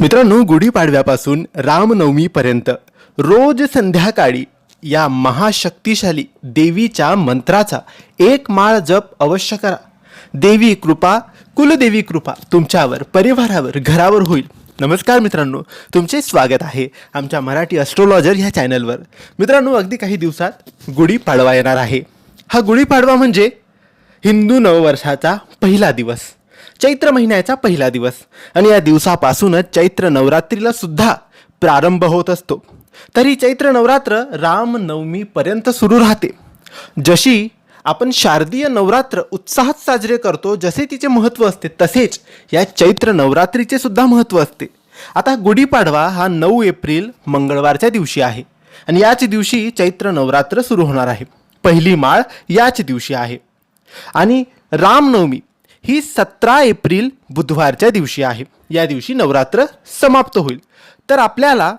मित्रांनो गुढीपाडव्यापासून रामनवमीपर्यंत रोज संध्याकाळी या महाशक्तिशाली देवीच्या मंत्राचा एक माळ जप अवश्य करा. देवी कृपा कुलदेवी कृपा तुमच्यावर परिवारावर घरावर होईल. नमस्कार मित्रांनो तुमचे स्वागत आहे आमच्या मराठी अस्ट्रोलॉजर ह्या चॅनलवर मित्रांनो अगदी काही दिवसात गुढीपाडवा येणार आहे. हा गुढीपाडवा म्हणजे हिंदू नववर्षाचा पहिला दिवस. चैत्र महिन्याचा पहिला दिवस. आणि या दिवसापासूनच चैत्र नवरात्रीला सुद्धा प्रारंभ होत असतो. तरी चैत्र नवरात्र रामनवमीपर्यंत सुरू राहते. जशी आपण शारदीय नवरात्र उत्साहात साजरे करतो जसे तिचे महत्त्व असते तसेच या चैत्र नवरात्रीचे सुद्धा महत्त्व असते. आता गुढीपाडवा हा नऊ एप्रिल मंगळवारच्या दिवशी आहे. आणि याच दिवशी चैत्र नवरात्र सुरू होणार आहे. पहिली माळ याच दिवशी आहे. आणि रामनवमी ही सतरा एप्रिल बुधवारच्या दिवशी आहे. या दिवशी नवरात्र समाप्त होईल. तर आपल्याला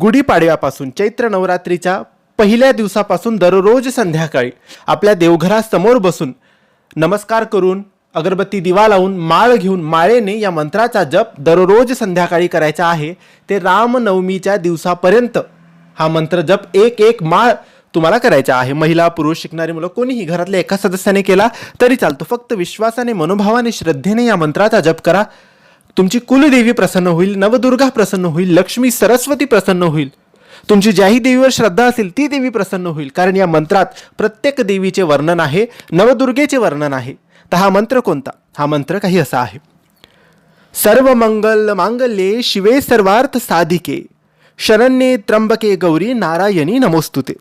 गुढीपाडव्यापासून चैत्र नवरात्रीच्या पहिल्या दिवसापासून दररोज संध्याकाळी आपल्या देवघरासमोर बसून नमस्कार करून अगरबत्ती दिवा लावून माळ घेऊन माळेने या मंत्राचा जप दररोज संध्याकाळी करायचा आहे. ते रामनवमीच्या दिवसापर्यंत हा मंत्र जप एक एक माळ तुम्हाला करायचा आहे. महिला पुरुष शिकणारी मुलं कोणीही घरातल्या एका सदस्याने केला तरी चालतो. फक्त विश्वासाने मनोभावाने श्रद्धेने या मंत्राचा जप करा. तुमची कुलदेवी प्रसन्न होईल नवदुर्गा प्रसन्न होईल लक्ष्मी सरस्वती प्रसन्न होईल. तुमची ज्याही देवीवर श्रद्धा असेल ती देवी प्रसन्न होईल. कारण या मंत्रात प्रत्येक देवीचे वर्णन आहे नवदुर्गेचे वर्णन आहे. तर हा मंत्र कोणता? हा मंत्र काही असा आहे. सर्व मंगल मांगल्ये शिवे सर्वार्थ साधिके. शरण्ये त्र्यंबके गौरी नारायणी नमोस्तुते.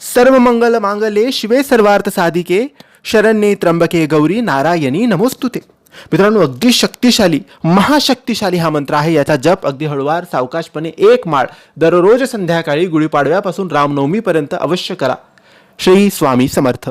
सर्व मंगल मांगले शिवे सर्वार्थ साधिके शरण्ये त्र्यंबके गौरी नारायणी नमोस्तुते मित्रांनो अगदी शक्तिशाली महाशक्तिशाली हा मंत्र आहे याचा जप अगदी हळुवार सावकाशपणे एक माळ दररोज संध्याकाळी गुढीपाडव्यापासून रामनवमीपर्यंत अवश्य करा श्री स्वामी समर्थ